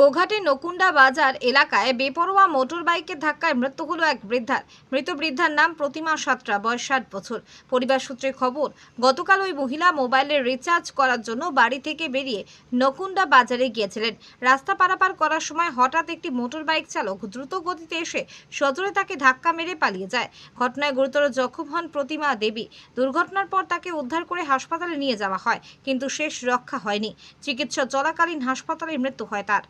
গোঘাটে নকুন্ডা বাজার এলাকায় বেপরোয়া মোটর বাইকের ধাক্কায় মৃত্যু হলো এক বৃদ্ধার। মৃত বৃদ্ধার নাম প্রতিমা সাতরা, বয়স ষাট বছর। পরিবার সূত্রে খবর, গতকাল ওই মহিলা মোবাইলের রিচার্জ করার জন্য বাড়ি থেকে বেরিয়ে নকুন্ডা বাজারে গিয়েছিলেন। রাস্তা পারাপার করার সময় হঠাৎ একটি মোটর বাইক চালক দ্রুত গতিতে এসে সজোরে তাকে ধাক্কা মেরে পালিয়ে যায়। ঘটনায় গুরুতর জখম হন প্রতিমা দেবী। দুর্ঘটনার পর তাকে উদ্ধার করে হাসপাতালে নিয়ে যাওয়া হয়, কিন্তু শেষ রক্ষা হয়নি। চিকিৎসা চলাকালীন হাসপাতালে মৃত্যু হয় তার।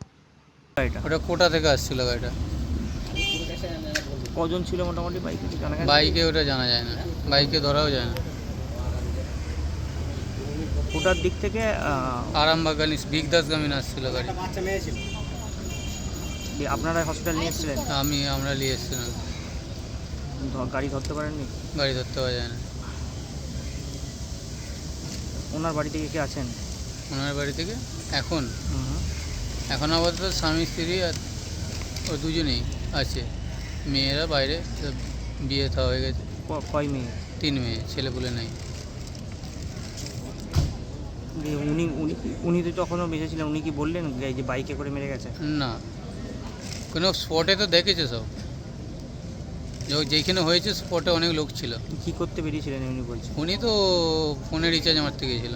গাড়িটা। ওটা কোটা থেকে আসছিল গাড়িটা। কজন ছিল মোটামুটি বাইকে? জানা বাইকে ওটা জানা যায় না। বাইকে ধরাও যায় না। কোটার দিক থেকে আহ, আরামবাগানি বিগদাসগামী আসছিল গাড়ি। আপনারা হসপিটাল নিয়ে এসেছিলেন? আমি আমরা নিয়ে এসেছিলাম। গাড়ি ধরতে পারেননি? গাড়ি ধরতে পারা যায় না। ওনার বাড়ি থেকে কে আছেন? ওনার বাড়ি থেকে এখন? হুম। এখন আপাতত স্বামী স্ত্রী আর ও দুজনেই আছে। মেয়েরা বাইরে সব বিয়ে থা হয়ে গেছে। কয় মেয়ে? তিন মেয়ে ছেলেপুলে নাই। উনি উনি উনি তো তখনও বেঁচে ছিলেন উনি কি বললেন যে এই যে বাইকে করে মেরে গেছে? না। কোনো স্পটে তো দেখেছে সব। যেখানে হয়েছে স্পটে অনেক লোক ছিল। কি করতে বেরিয়েছিলেন উনি বলছেন? উনি তো ফোনে রিচার্জ মারতে গিয়েছিল